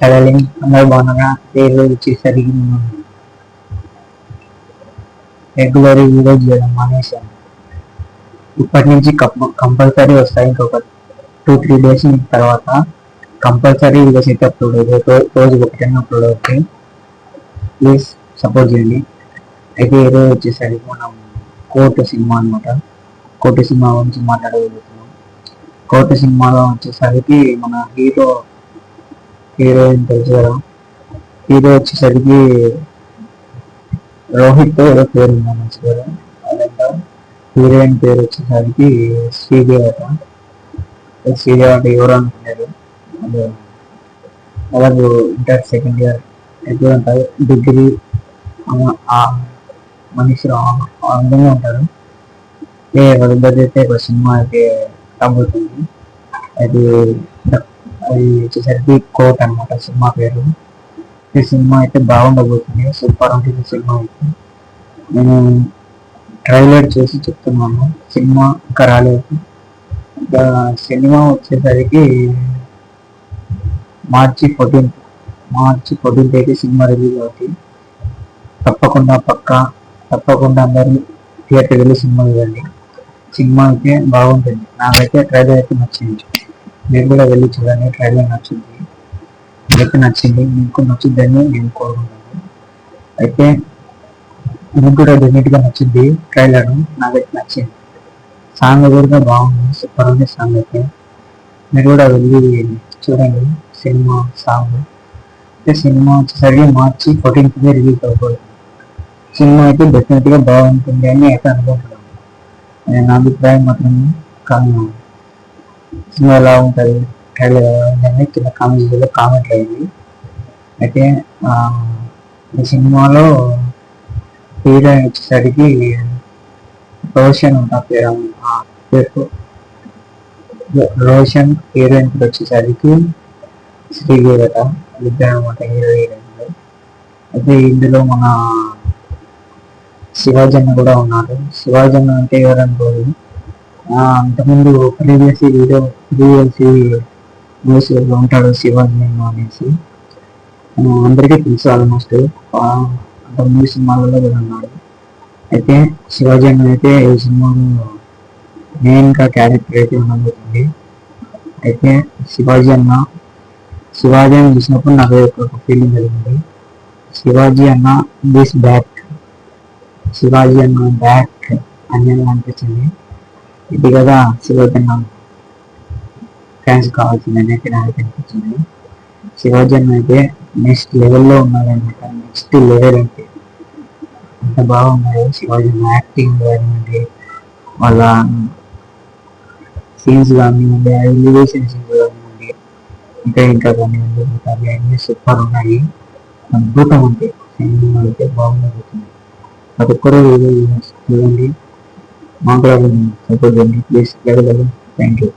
చదవాలి. అందరూ బాగున్నారా? పేర్లు వచ్చేసరికి మనం రెగ్యులర్ వీడియో చేయడం మానేశాను. ఇప్పటి నుంచి కంపల్సరీ వస్తాయి ఇంకొక టూ త్రీ డేస్ తర్వాత కంపల్సరీ వీడియోస్ అయితే అప్లోడ్ అవుతాయి రోజు ఒకటైనా అప్లోడ్ అవుతాయి ప్లీజ్ సపోర్ట్ చేయండి. అయితే ఏదో వచ్చేసరికి మనం కోర్టు సినిమా అనమాట కోర్టు సినిమా గురించి మాట్లాడగలుగుతున్నాం. కోర్టు సినిమాలో వచ్చేసరికి మన హీరో హీరోయిన్ తెలుసు కదా. హీరో వచ్చేసరికి రోహిత్ ఏదో పేరు ఉంది మంచి అదంతా హీరోయిన్ పేరు వచ్చేసరికి శ్రీదేవత శ్రీదేవత ఎవరు అనుకున్నారు అదే. అలాగే ఇంటర్ సెకండ్ ఇయర్ ఎప్పుడు ఉంటారు? డిగ్రీ మనిషి అందంగా ఉంటారు. ఏ వాళ్ళిద్దరు అయితే ఒక సినిమా అయితే రాబోతుంది. అది అది వచ్చేసరికి కోట్ అనమాట సినిమా పేరు. ఈ సినిమా అయితే బాగుండబోతుంది. సూపర్ ఉంటుంది సినిమా అయితే. నేను ట్రైలర్ చూసి చెప్తున్నాను. సినిమా ఇంకా రాలేదు. ఇంకా సినిమా వచ్చేసరికి మార్చి ఫోర్టీన్త్. మార్చి ఫోర్టీన్త్ అయితే సినిమా రిలీజ్ అవుతుంది తప్పకుండా పక్క తప్పకుండా అందరూ థియేటర్ వెళ్ళి సినిమా చూడండి. సినిమా అయితే బాగుంటుంది. నాకైతే ట్రైలర్ అయితే నచ్చింది. మీరు కూడా వెళ్ళి చూడండి ట్రైలర్ నచ్చింది. అయితే నచ్చింది మీకు నచ్చిందని నేను కోరుకుంటున్నాను. అయితే మీకు కూడా డెఫినెట్గా నచ్చింది ట్రైలర్ నాకైతే నచ్చింది. సాంగ్ కూడా బాగుంది సూపర్ ఉంది సాంగ్ అయితే. మీరు కూడా వెళ్ళి చూడండి సినిమా సాంగ్ అయితే సినిమా వచ్చేసరికి మార్చి ఫోర్టీన్త్ రిలీజ్ అవ్వకూడదు సినిమా అయితే డెఫినెట్గా బాగుంటుంది అని అయితే అనుకుంటున్నాను. నా అభిప్రాయం మాత్రం కానీ సినిమా ఎలా ఉంటుంది? ట్రైలర్ అని కింద కామెంట్ కామెంట్ అయింది అయితే ఈ సినిమాలో హీరోయిన్ వచ్చేసరికి రోషన్ ఉంటా పేరు పేరు రోషన్ హీరోయిన్ వచ్చేసరికి శ్రీదేవత ఇద్దరు అనమాట హీరో హీరోయిన్లు. అయితే ఇందులో మన శివాజన్న కూడా ఉన్నారు. శివాజన్న అంటే ఎవరనుకోదు అంతకుముందు ప్రీవియస్ వీడియో ప్రీవియస్ న్యూస్ ఉంటాడు శివాజన్న అనేసి. అందరికీ తెలుసు ఆల్మోస్ట్ అంత సినిమాలలో కూడా ఉన్నాడు. అయితే శివాజీ అన్న అయితే ఈ సినిమాలో మెయిన్గా క్యారెక్టర్ అయితే ఉండబోతుంది అయితే శివాజీ అన్న శివాజీ అని చూసినప్పుడు నాకు ఒక ఫీలింగ్ కలిగింది. శివాజీ అన్న దిస్ బ్యాక్ శివాజీ అన్న బ్యాక్ అని అనిపించింది. ఇది కదా శివాజీ ఫ్యాన్స్ కావాల్సిందని అయితే నాకు అనిపించింది. శివజన్మ అయితే నెక్స్ట్ లెవెల్లో ఉన్నారనమాట నెక్స్ట్ లెవెల్ అంటే అంత బాగున్నాయి శివజన్మ యాక్టింగ్ కానివ్వండి వాళ్ళ సీన్స్ కానివ్వండి ఎలివేషన్ సీన్స్ కానివ్వండి ఇంకా ఇంకా కానివ్వండి ఇంకా అన్నీ సూపర్ ఉన్నాయి. అద్భుతం అంటే సినిమా అయితే బాగుంది. ప్రతి ఒక్కరూ చూడండి. మాకు సపోర్ట్ చేయండి. ప్లీజ్. Level thank you.